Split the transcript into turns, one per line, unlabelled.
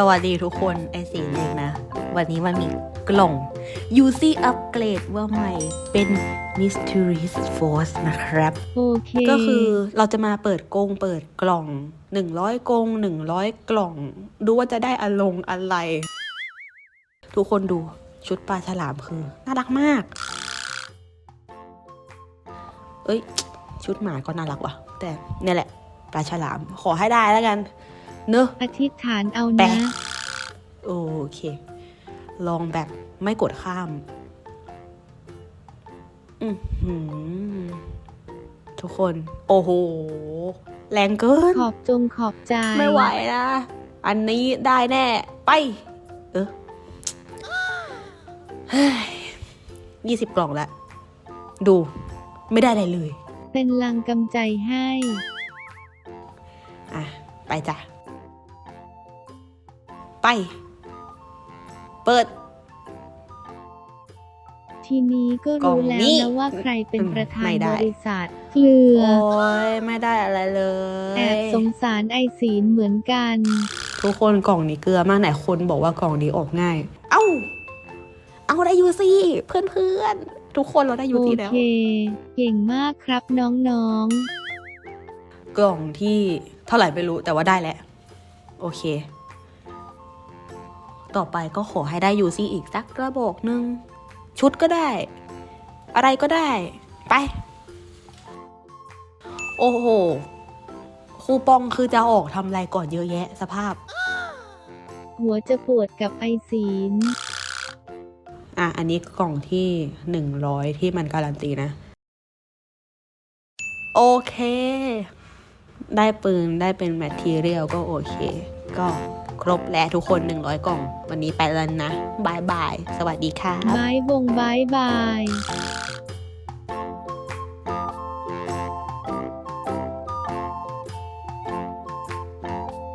สวัสดีทุกคนไอสีเล็กนะ วันนี้มันมีกล่อง UC อัปเกรดว่าใหม่เป็น Mysterious Force นะครับ
โอเค
ก็คือเราจะมาเปิดกงเปิดกล่อง 100 กง 100 กล่อง ดูว่าจะได้อารมณ์อะไร ทุกคนดูชุดปลาฉลามคือ น่ารักมาก เอ้ย ชุดหมาก็น่ารักว่ะ แต่เนี่ยแหละ ปลาฉลามขอให้ได้แล้วกัน เนอะ
อธิษฐานเอา
แปะ
นะ
โอเค ลองแบบไม่กดข้าม อือหือ ทุกคน โอ้โห แรงเกิน
ขอบจงขอบใจ
ไม่ไหวนะ อันนี้ได้แน่ ไป เออยี่สิบกล่องแล้วดู ไม่ได้อะไรเลย
เป็นลังกำใจให้
อะ ไปจ้ะ ไป เปิด
ทีนี้ก็
กล่อ
รู้
ง
แล้ว
นี้
นะว่าใครเป็น
อืม
ประธาน
ไม่ได้
บริษัทเกลือ
โอ้ยไม่ได้อะไรเลย
แอบสงสารไอศีลเหมือนกัน
ทุกคนกล่องนี้เกลือมากไหนคนบอกว่ากล่องนี้ออกง่าย เอ้า เอาได้ยูซี่เพื่อนเพื่อนๆทุกคนเราได้ยู
โอ
ซี่แล้ว
เคเก่งมากครับน้อง
กล่องที่เท่าไหร่ไม่รู้แต่ว่าได้แล้ว โอเค ต่อไปก็ขอให้ได้ยูซี่อีกสักกระบอกหนึ่งชุดก็ได้ อะไรก็ได้ ไป โอ้โห คูปองคือจะออกทำอะไรก่อนเยอะแยะสภาพ
ๆหัวจะปวดกับไอศีล
อะ อันนี้กล่องที่หนึ่งร้อยที่มันการันตีนะ โอเค ได้ปืนได้เป็นแมททีเรียลก็โอเค ก็ค รบแล้วทุกคนหนึ่งร้อยกล่อง วันนี้ไปแล้วนะบายบาย สวัสดีค่ะ
บายวงบายบาย